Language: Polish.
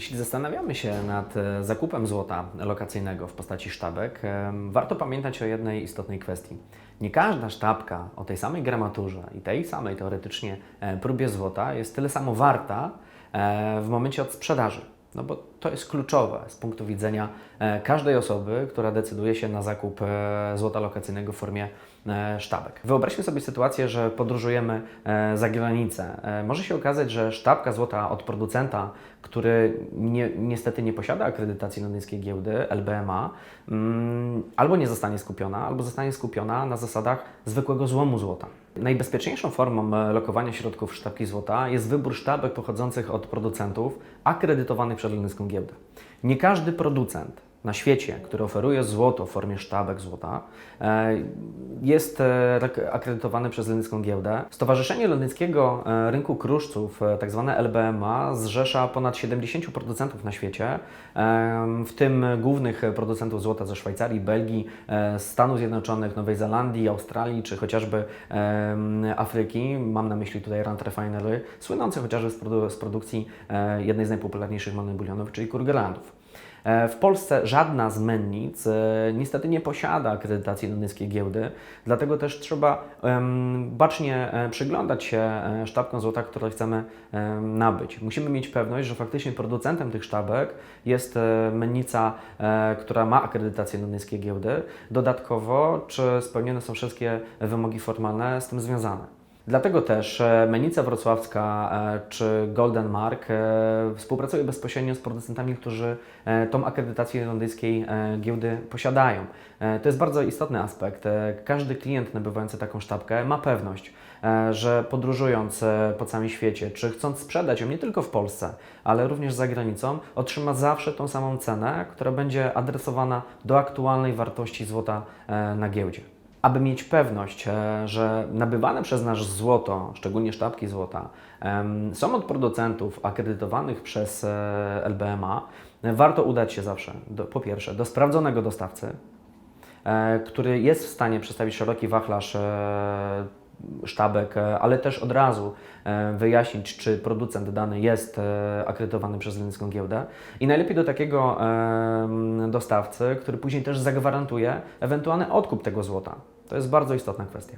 Jeśli zastanawiamy się nad e, zakupem złota lokacyjnego w postaci sztabek, em, warto pamiętać o jednej istotnej kwestii. Nie każda sztabka o tej samej gramaturze i tej samej teoretycznie e, próbie złota jest tyle samo warta e, w momencie od sprzedaży. No bo to jest kluczowe z punktu widzenia e, każdej osoby, która decyduje się na zakup e, złota lokacyjnego w formie e, sztabek. Wyobraźmy sobie sytuację, że podróżujemy za granicę. Może się okazać, że sztabka złota od producenta, który nie, niestety nie posiada akredytacji londyńskiej giełdy LBMA, mm, albo nie zostanie skupiona, albo zostanie skupiona na zasadach zwykłego złomu złota. Najbezpieczniejszą formą e, lokowania środków sztabki złota jest wybór sztabek pochodzących od producentów akredytowanych przez londyńską giełdę. Nie każdy producent na świecie, który oferuje złoto w formie sztabek złota, e, jest e, rek- akredytowany przez londyńską giełdę. Stowarzyszenie Londyńskiego e, Rynku Kruszców, tak zwane LBMA, zrzesza ponad 70 producentów na świecie, w tym głównych producentów złota ze Szwajcarii, Belgii, Stanów Zjednoczonych, Nowej Zelandii, Australii czy chociażby Afryki. Mam na myśli tutaj Rand Refinery, słynący chociażby z, produ- z produkcji jednej z najpopularniejszych monobulionów, czyli Kurgerlandów. E, W Polsce żadna z mennic e, niestety nie posiada akredytacji londyńskiej giełdy, dlatego też trzeba bacznie e, przyglądać się sztabkom złota, które chcemy em, nabyć. Musimy mieć pewność, że faktycznie producentem tych sztabek jest mennica, która ma akredytację londyńskiej giełdy. Dodatkowo, czy spełnione są wszystkie wymogi formalne z tym związane. Dlatego też e, Menica Wrocławska e, czy Golden Mark e, współpracuje bezpośrednio z producentami, którzy tą akredytację londyńskiej giełdy posiadają. To jest bardzo istotny aspekt. Każdy klient nabywający taką sztabkę ma pewność, że podróżując po całym świecie, czy chcąc sprzedać ją nie tylko w Polsce, ale również za granicą, otrzyma zawsze tą samą cenę, która będzie adresowana do aktualnej wartości złota na giełdzie. Aby mieć pewność, e, że nabywane przez nas złoto, szczególnie sztabki złota, są od producentów akredytowanych przez e, LBMA, warto udać się zawsze, do, po pierwsze, do sprawdzonego dostawcy, e, który jest w stanie przedstawić szeroki wachlarz sztabek, e, ale też od razu e, wyjaśnić, czy producent dany jest e, akredytowany przez londyńską giełdę. I najlepiej do takiego dostawcy, który później też zagwarantuje ewentualny odkup tego złota. To jest bardzo istotna kwestia.